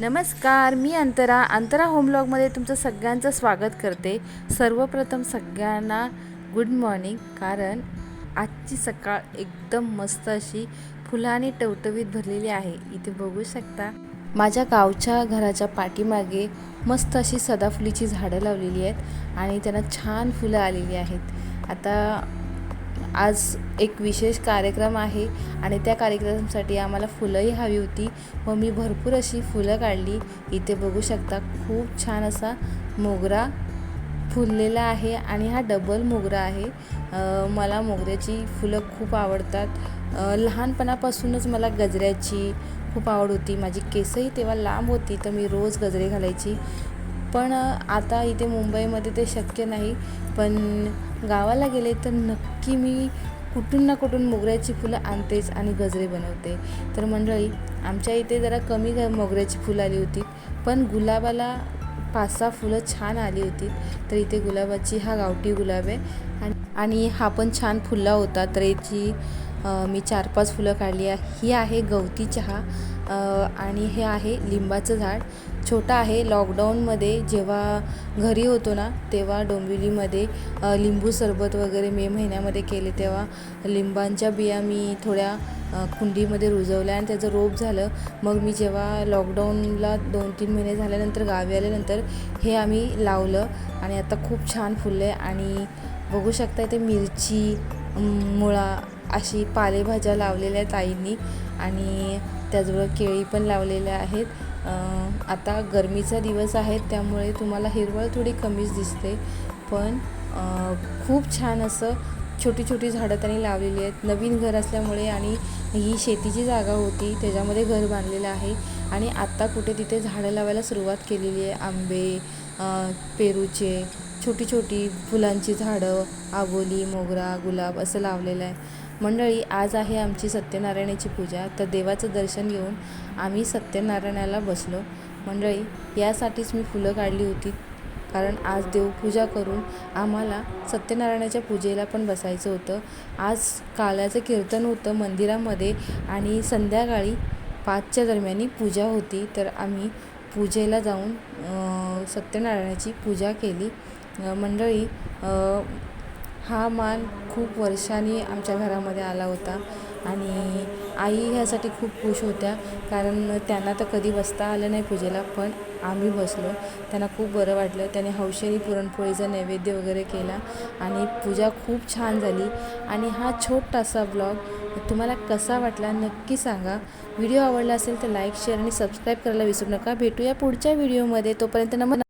नमस्कार मी अंतरा. अंतरा होमलॉगमध्ये तुमचं सगळ्यांचं स्वागत करते. सर्वप्रथम सगळ्यांना गुड मॉर्निंग कारण आजची सकाळ एकदम मस्त अशी फुलाने टवटवीत भरलेली आहे. इथे बघू शकता माझ्या गावच्या घराच्या पाठीमागे मस्त अशी सदाफुलीची झाडं लावलेली आहेत आणि त्यांना छान फुलं आलेली आहेत. आता आज एक विशेष कार्यक्रम आहे आणि त्या कार्यक्रमासाठी आम्हाला फुलंही हवी होती व मी भरपूर अशी फुलं काढली. इथे बघू शकता खूप छान असा मोगरा फुललेला आहे आणि हा डबल मोगरा आहे. मला मोगऱ्याची फुलं खूप आवडतात. लहानपणापासूनच मला गजऱ्याची खूप आवड होती. माझी केसही तेव्हा लांब होती तर मी रोज गजरे घालायची. पण आता इथे मुंबईमध्ये ते शक्य नाही. पण गावाला गेले तर नक्की मी कुठून ना कुठून मोगऱ्याची फुलं आणतेच आणि गजरे बनवते. तर मंडळी आमच्या इथे जरा कमी मोगऱ्याची फुलं आली होती. पण गुलाबाला पाच सहा फुलं छान आली होती. तर इथे गुलाबाची हा गावठी गुलाब आहे. आणि आणि हा पण छान फुलला होता. तर याची मी चार पाच फुलं काढली आहे. ही आहे गवती चहा. आणि हे आहे लिंबाचं झाड. छोटं आहे लॉकडाऊनमध्ये जेव्हा घरी होतो ना तेव्हा डोंबिवलीमध्ये लिंबू सरबत वगैरे मे महिन्यामध्ये केले तेव्हा लिंबांच्या बिया मी थोड्या कुंडीमध्ये रुजवल्या आणि त्याचं रोप झालं. मग मी जेव्हा लॉकडाऊनला दोन तीन महिने झाल्यानंतर गावी आल्यानंतर हे आम्ही लावलं आणि आता खूप छान फुललं आहे आणि बघू शकता ते मिरची मुळा अशी पालेभाज्या लावलेल्या आहेत आईंनी आणि त्याचबरोबर केळी पण लावलेल्या आहेत. आता गरमीचा दिवस आहे त्यामुळे तुम्हाला हिरवळ थोडी कमीच दिसते. पण खूप छान असं छोटी छोटी झाडं त्यांनी लावलेली आहेत. नवीन घर असल्यामुळे आणि ही शेतीची जागा होती त्याच्यामध्ये घर बांधलेलं आहे. आणि आत्ता कुठे तिथे झाडं लावायला सुरुवात केलेली आहे. आंबे पेरूचे छोटी छोटी फुलांची झाडं आबोली मोगरा गुलाब असं लावलेलं आहे. मंडळी आज आहे आमची सत्यनारायणाची पूजा. तर देवाचं दर्शन घेऊन आम्ही सत्यनारायणाला बसलो. मंडळी यासाठीच मी फुलं काढली होती. कारण आज देवपूजा करून आम्हाला सत्यनारायणाच्या पूजेला पण बसायचं होतं. आज काल्याचं कीर्तन होतं मंदिरामध्ये आणि संध्याकाळी पाचच्या दरम्यानी पूजा होती. तर आम्ही पूजेला जाऊन सत्यनारायणाची पूजा केली. मंडळी हा मान खूप वर्षांनी आमच्या घरामध्ये आला होता. आणि आई ह्यासाठी खूप खुश होत्या. कारण त्यांना तर कधी बसता आलं नाही पूजेला पण आम्ही बसलो. त्यांना खूप बरं वाटलं. त्याने हौशेनी पुरणपोळीचा नैवेद्य वगैरे केला आणि पूजा खूप छान झाली. आणि हा छोटासा ब्लॉग तुम्हाला कसा वाटला नक्की सांगा. व्हिडिओ आवडला असेल तर लाईक शेअर आणि सबस्क्राईब करायला विसरू नका. भेटूया पुढच्या व्हिडिओमध्ये. तोपर्यंत नम